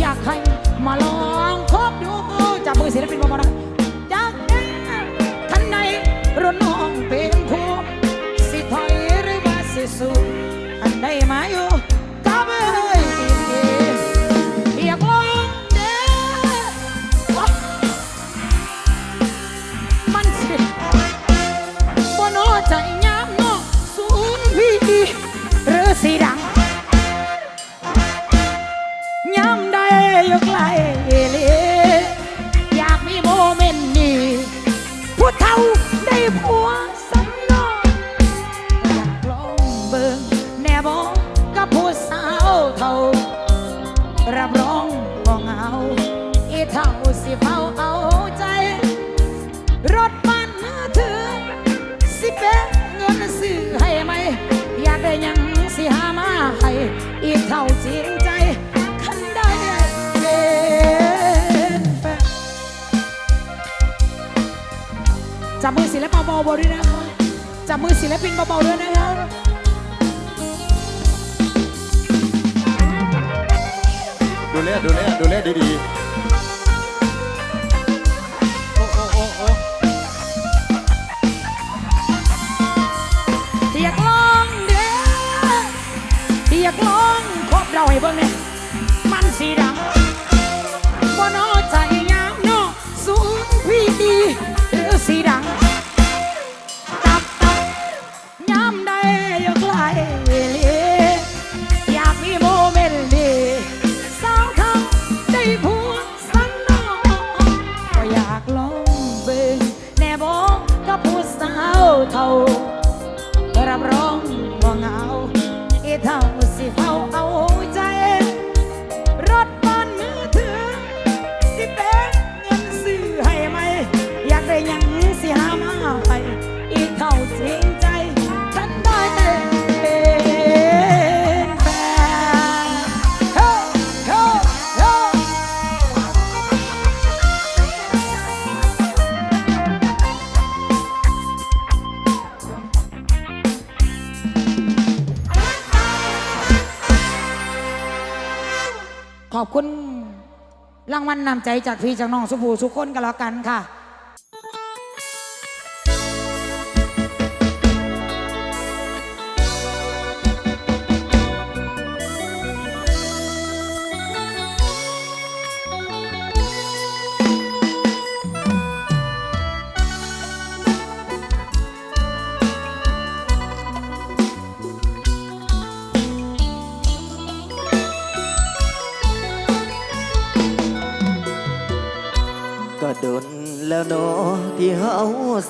อยากให้มาลองคบดูจับมือศิลปินบอมนะอยากเห็นท่านในรุ่นน้องเป็นคู่สิถอยหรือว่าสิสู้ คนซื้อให้ไหม อยากได้ยังสิหามาให้อีกเท่าจริงใจคันได้เป็นแฟนจับมือศิลปินเบาๆด้วยนะคะจับมือศิลปินเบาๆด้วยนะคะดูแลดูแลดูแลดีๆ อยากลองคบเราให้เบิ่งเนี่ย นำใจจากพี่จากน้องสุภูสุขคนกันแล้วกันค่ะ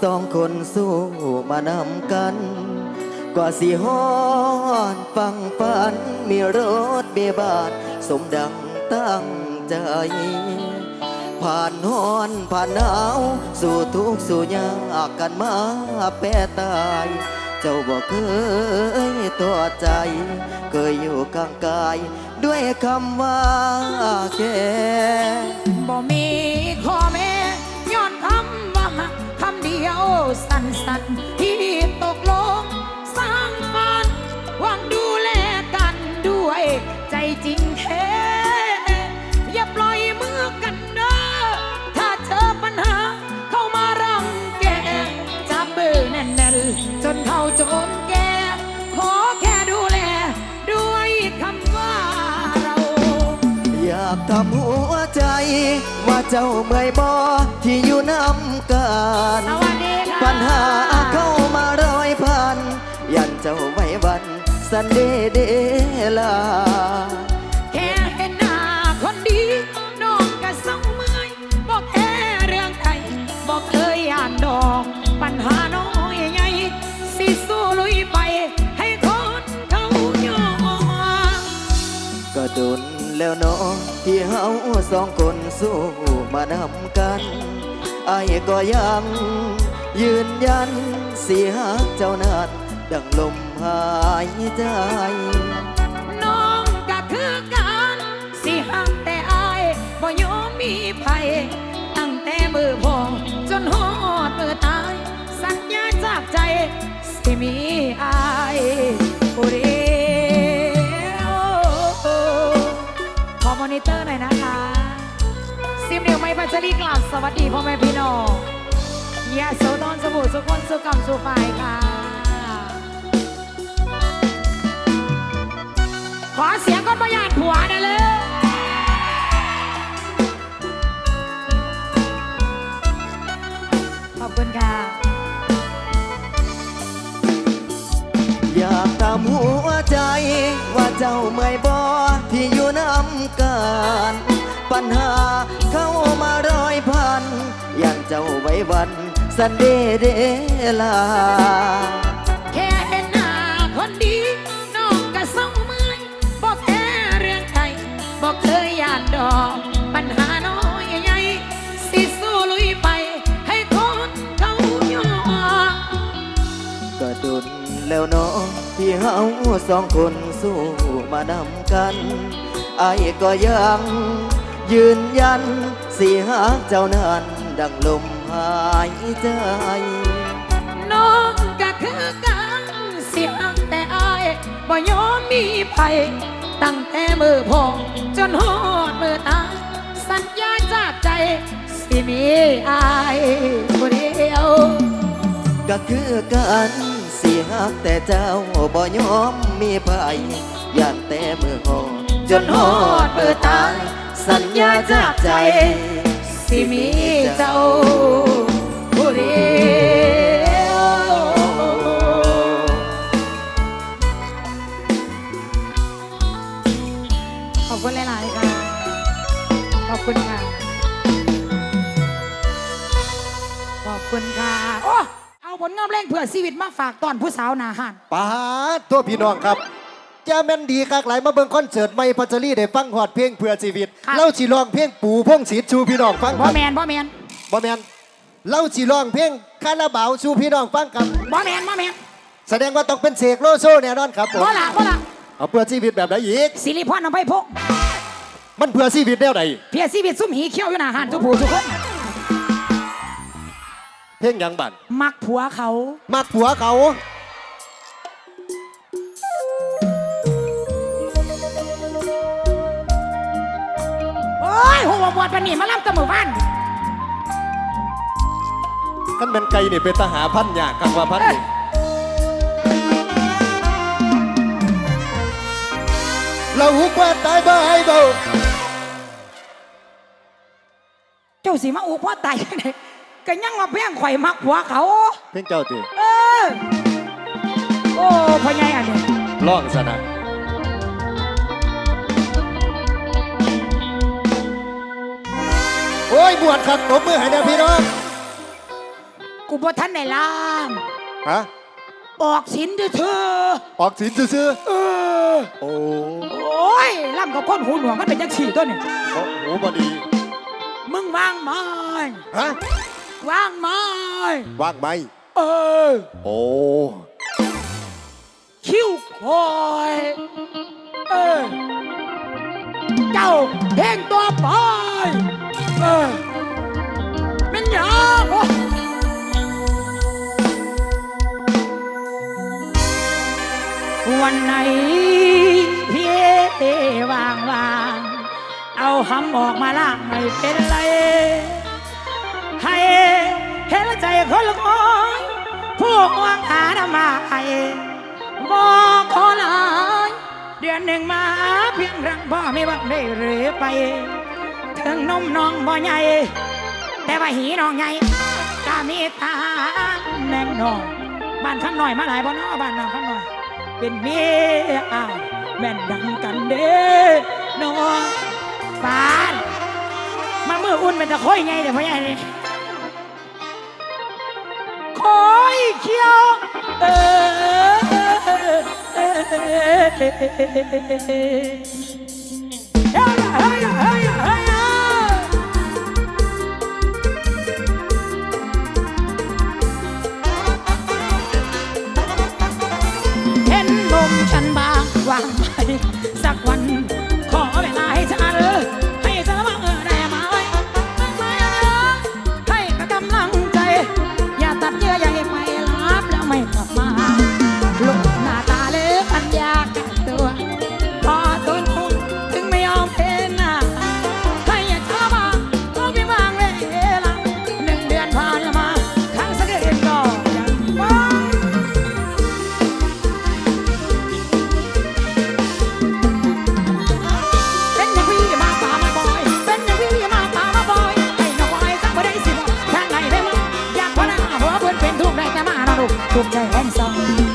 สองคนสู้มานำกัน กว่าสิฮอดฟังฝัน มีรถเบียบาท สมดังตั้งใจ ผ่านฮ้อนผ่านหนาว สู่ทุกสู่ยากกันมาแปรตาย เจ้าบอกเคยตัวใจ เคยอยู่ข้างกาย ด้วยคำว่าแค่บ่มีข้อแม้ ยวสั้นสั้นที่ตกลง ว่าเจ้าเมื่อยบ่ที่อยู่น้ำกันสวัสดีค่ะปัญหาเข้ามาร้อยพัน ยันเจ้าไว้วันสันเดเดลา แล้วเนาะที่เฮาสองคนสู้มานำกันไอ้ก็ยังยืนยันเสียเจ้านานดังลมหายใจน้องก็คือกันสิหักแต่อายบ่ยอมมีภัยตั้งแต่มือพองจนหอดมือตาย สัญญาจากใจสิมีอายผู้เนิเตอร์หน่อยนะคะ ซิมเดียวไม่ปัจจรีกลับสวัสดีพ่อแม่พี่น้องยาโสตอนสบู่สุขคนสุขกรรมสุขฝ่ายค่ะ ขอเสียงคนประหยัดผัวนะเลยขอบคุณค่ะ อยากตามหัวใจว่าเจ้าเมื่อยบ่ที่อยู่น้ำ กันปัญหาเข้ามาร้อยพันย่านเจ้าไว้วันสันเดเดลา แค่เห็นหน้าคนดีน้องก็ส่งมือบอกแค่เรื่องใครบอกเคยยานดอกปัญหาน้อยใหญ่สิสู้ลุยไปให้คนเขายอมก็ดุนแล้วเนาะที่เฮาสองคนสู้มานำกันไอ้ายก็ยัง ยืนยันสีหากเจ้านั้นดังลมหายใจ น้องก็คือกันเสียงแต่อายบ่ยอมมีภัยตั้งแต่มือพองจนหอดมือตายสัญญาจากใจ สิมีอายผู้เดียว ก็คือกันสีหักแต่เจ้าบ่ยอมมีภัยย่านแต่มือหอด จนหอดมือตายสัญญาจากใจ สิมีเจ้าผู้เดียวขอบคุณหลายๆค่ะ ขอบคุณค่ะ ขอบคุณค่ะโอ้เอาผลงานเพลงเพื่อชีวิตมาฝากตอนผู้สาวหนาหันปาดตัวพี่น้องครับ จะแม่นดีคักหลายมาเบิ่งคอนเสิร์ตไม่พัชรีได้ฟังฮอดเพลงเพื่อชีวิตครับเล่าสิร้องเพลงปู่พงศิษย์ชูพี่น้องฟังคบ่รับแมนบ่แมนบ่แม่นเล่าสิร้องเพลงคาราบาวชูพี่น้องฟังครับ บ่แมนบ่แมนแสดงว่าต้องเป็นเสกโลโซแน่นอนครับผมบ่ละบ่ละเอาเพื่อชีวิตแบบไหนอีก สิริพรนำไปพกมันเพื่อชีวิตแนวใดเพียชีวิตซุ่มหีเขี้ยวอยู่หน้าหันทุกผู้ทุกคนเพลงหยังบันมักผัวเขา มักผัวเขา อ้ยหัวบวชปานนี่มาล่ำตะมือบ้านคันเป็นไก่นี่เป็นทหารพันยากกันว่าพันนี่เราหุกว่าตายบ่ให้เบาเจ้าสิมาอุกว่าตายจังไดก็ยังมาเพียงข่อยมักผัวเขา เพลงเจ้าติเออ โอ้พ่อใหญ่อันนี้ ร้องซะนะ โอ้ยบวชขัดตบมือให้นะพี่น้องกูบ่ทันได้ล่ามฮะออกสินเด้อเธอออกสินซื่อเออโอ้โอ้ยล่ำกับคนหูหนวกมันเป็นจังสี่ตัวนี่โหโหบอดีมึงวางไม้ฮะวางไม้ว่างไหมเออโอ้คิ้วคอยเออเจ้าเพลงตัวไปเออเป็น หยังวันไหนพี่วางวางเอาหำออกมาล่างไม่เป็นไร ให้เห็นใจคนละคนผู้ห่วงหาน้ำมาให้บอกขอหลายเดือนหนึ่งมาเพียงรังพ่อไม่บังได้หรือไป ถึงนมน้องบ่ใหญ่ แต่ว่าหีน้องใหญ่กามีตาแม่งนองบ้านข้างหน่อยมาหลายบ่เนอบ้านน้องข้างหน่อย เป็นเมียอ้าวแม่นดังกันเด้น้องปานมาเมื่ออุ่นเป็นตะค่อยไงเดี๋ยวพ่อใหญ่นี่คอยเขียวเออเฮ้ยเฮ้ยเฮ้ยเฮ้ย cuộc đời em dòng.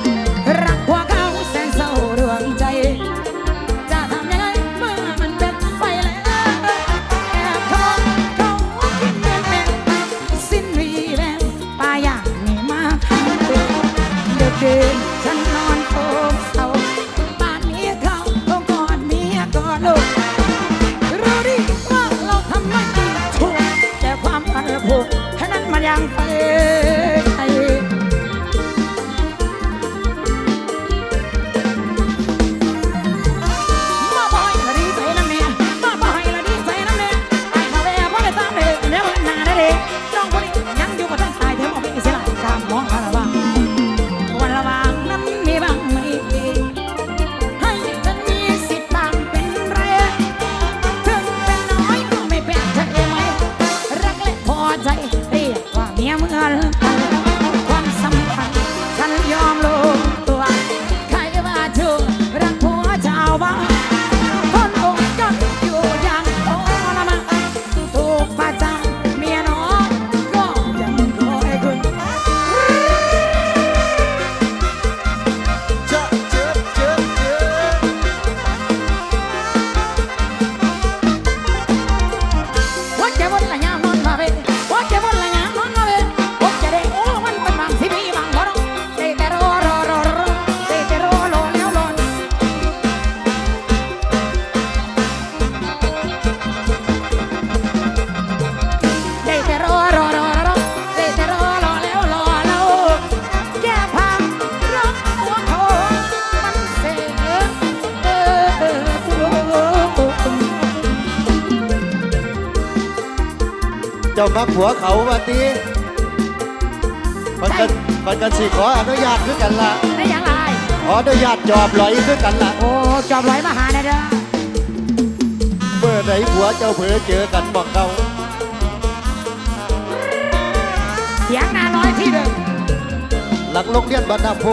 เจ้ามักผัวเขาว่าตีมันกันมันกันสิขออนุญาตคือกันละได้ยังไงขออนุญาตจอบลอยคือกันละโอ้จอบร้อยมาหาได้เด้อเมื่อไหนผัวเจ้าเผลอเจอกันบอกเขาเสียงนาน้อยที่เดิมหลังโรงเรียนบ้านนาโพ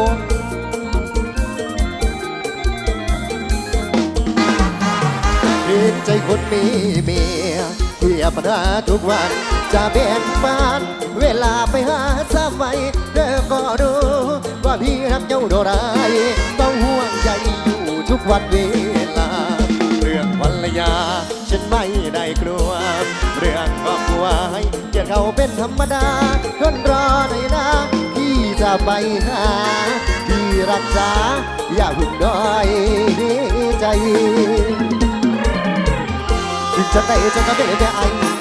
เห็นใจคนมีเมียเทียบปัญหาทุกวัน จะแบ่งปันเวลาไปหาสามัยเธอก็รู้ว่าพี่รักเจ้าโดรายต้องห่วงใยอยู่ทุกวันเวลา เรื่องภรรยา ฉันไม่ได้กลัว เรื่องครอบครัวให้เกียรเขาเป็นธรรมดาทนรอหน่อยนะพี่จะไปหาพี่รักษา อย่าพึ่งด้อยใจ จะได้จะกระเป็นแม่ไอ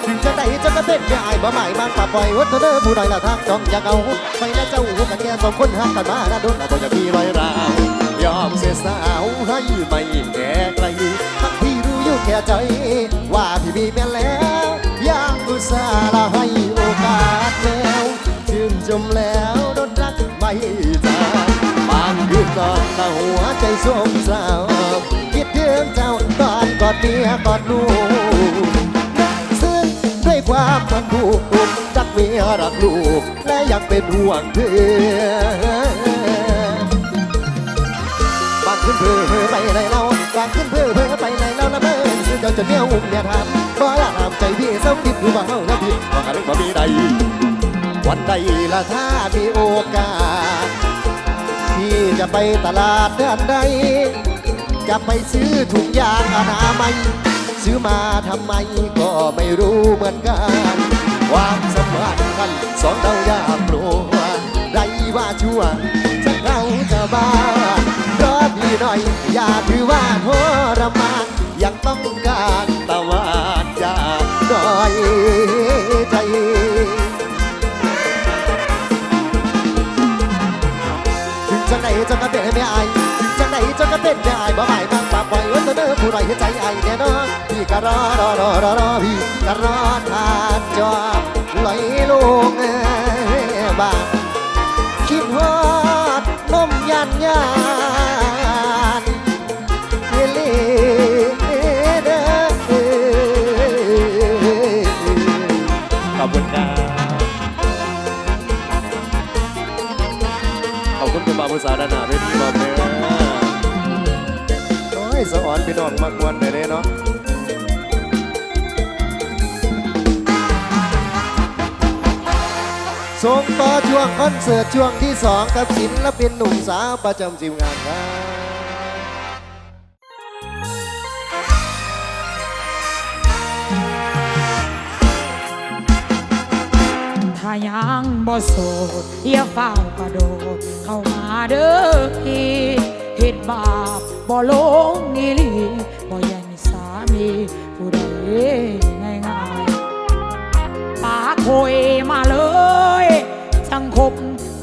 จะได้จะกระเป็นแม่ไอบ่หมายบางป่าปล่อยวัดเธอเด้อผู้ใดละทางจ้องอยากเอาไปแล้วเจ้าหูกันแค่สองคนหักกันมาแล้วโดนแล้วก็จะมีรอยร้าว ยอมเสียสาวให้ไม่แก่ไกลทั้งที่รู้อยู่แก่ใจ ว่าพี่มีแม่แล้วอยากอุตส่าห์ละให้โอกาสแล้วชื่นชมแล้วโดนรักไม่จางบางคืนนอนตาหัวใจสมเศร้าคิดถึงเจ้าตอนกอดเมียกอดลูก ความมันผูกผูกจักเมียรักลูก และยังเป็นห่วงเธอบางขึ้นเพื่อเพื่อไปไหนเราบางขึ้นเพื่อเพื่อไปไหนเราละเมินซึ่งเจ้าจะเนี้ยอุ้มเนี่ยทำเพราะละทำใจพี่เศร้าคิดคือว่าเฮาแล้วผิดว่กันบ่มีใดวันใดละถ้ามีโอกาสพี่จะไปตลาดเดือนใดจะไปซื้อถุงยางอนามัย ซื้อมาทำไมก็ไม่รู้เหมือนกัน ความสัมพันธ์กันสองเราอยากลัวไรว่าชั่วจะเข้าจะบ้ารอพี่หน่อย อย่าถือว่าทรมานยังต้องการตะวันอยากด้อยใจถึงจังไหนจังกระเป็นไม่อายถึงจังไหนจังกระเป็นไม่อายบ่หม รอรอรอรอรอพี่รอทานจอบไหลลงเอ้ยบางคิดฮอดนมยันยานเฮเลเด้อขอบคุณครับขอบคุณคุณบาบุษาดานาด้วยที่มาเนื้อโอ้ยสะอ่อนพี่น้องมากวัน ต่อช่วงคอนเสิร์ตช่วงที่สองกับศิลปินหนุ่มสาวประจำทีมงานครับถ้ายังบ่สดอย่าเฝ้ากระโดดเข้ามาเด้อพี่เฮ็ดบาปบ่ลงอีหลีบ่ยังสามีผู้ใดง่ายๆปากโคยมาเลย คบ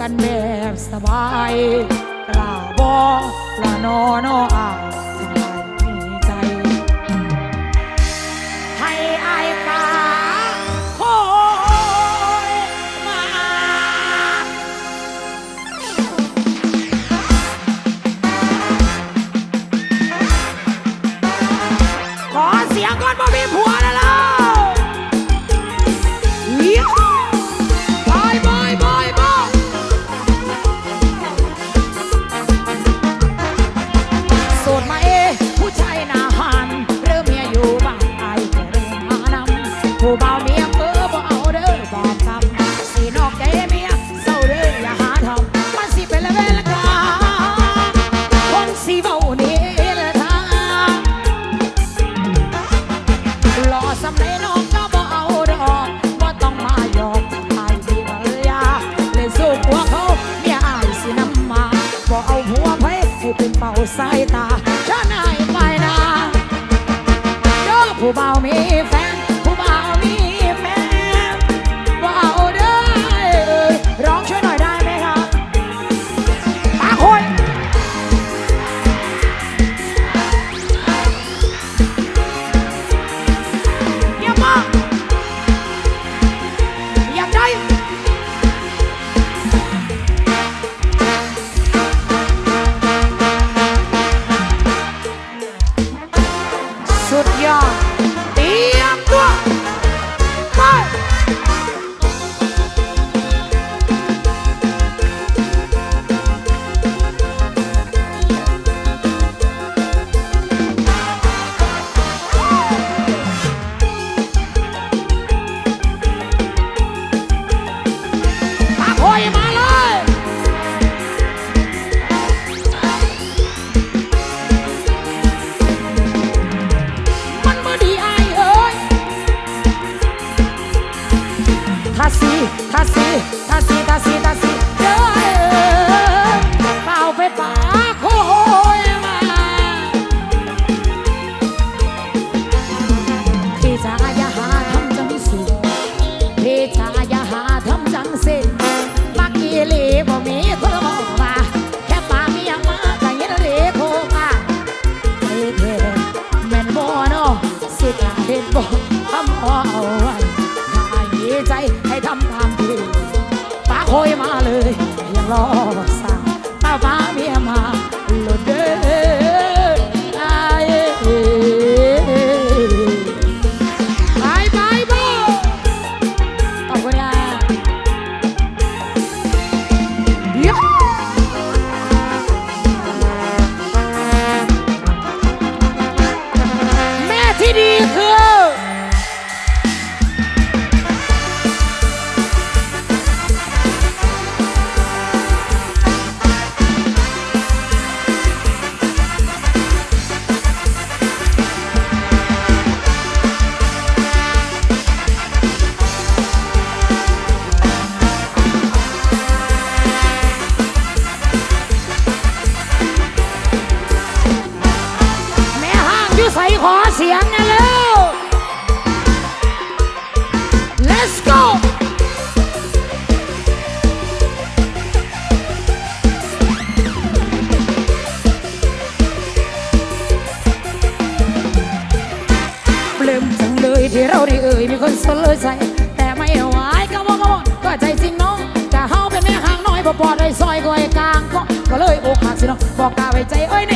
กันแบบสบายกล่าวบอละนอนออาย ไว้กลางก็ก็เลยอกหักสิเนาะบอกกาไว้ใจเอ้ยใน